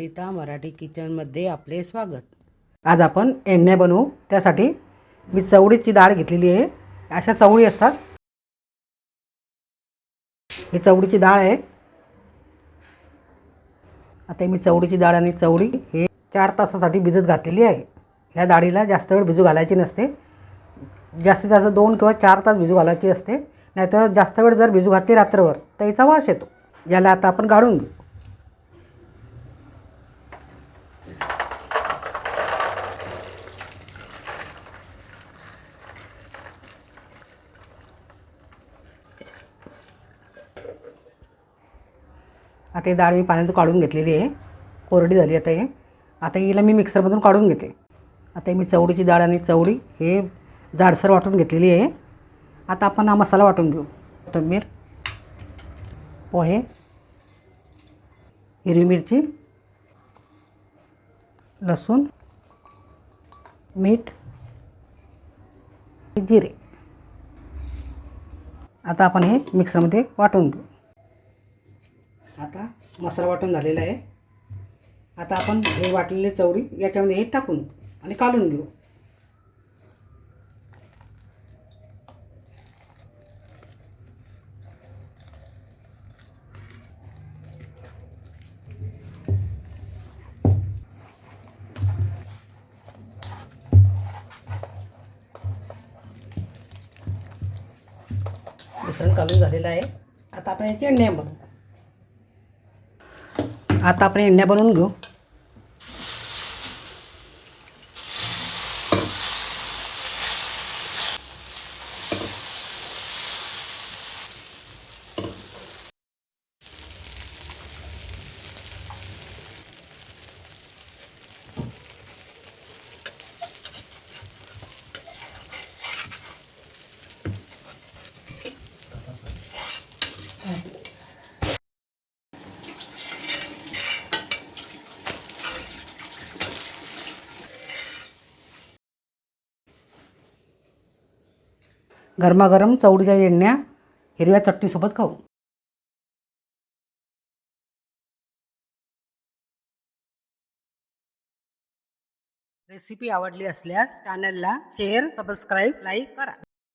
ललिता मराठी किचनमध्ये आपले स्वागत. आज आपण एंडणे बनवू. त्यासाठी मी चवळीची डाळ घेतलेली आहे. अशा चवळी असतात. ही चवळीची डाळ आहे. आता मी चवळीची डाळ आणि चवळी हे चार तासासाठी भिजत घातलेली आहे. ह्या डाळीला जास्त वेळ भिजू घालायची नसते. जास्तीत जास्त दोन किंवा चार तास भिजू घालायची असते. नाहीतर जास्त वेळ जर भिजू घातली रात्रभर तर याचा वास येतो. याला आता आपण गाळून घेऊ. आता ही डाळ मी पाण्यातून काढून घेतलेली आहे. कोरडी झाली आता हे. आता हिला मी मिक्सरमधून काढून घेते. आता मी चवडीची डाळ आणि चवडी हे जाडसर वाटून घेतलेली आहे. आता आपण हा मसाला वाटून घेऊ. कोथंबीर पोहे हिरवी मिरची लसूण मीठ जिरे. आता आपण हे मिक्सरमध्ये वाटून घेऊ. आता मसाला वाटून झालेला आहे. आता आपण हे वाटलेले चवडी याच्यामध्ये हे टाकून आणि काढून घेऊ. मिश्रण काढून झालेलं आहे. आता आपण याचे एण्या बनवू. आता आपण इंड्या बनवून घेऊ. गरमागरम चवडीच्या येण्या हिरव्या चटणीसोबत खाऊ. रेसिपी आवडली असल्यास चॅनलला शेअर सबस्क्राईब लाईक करा.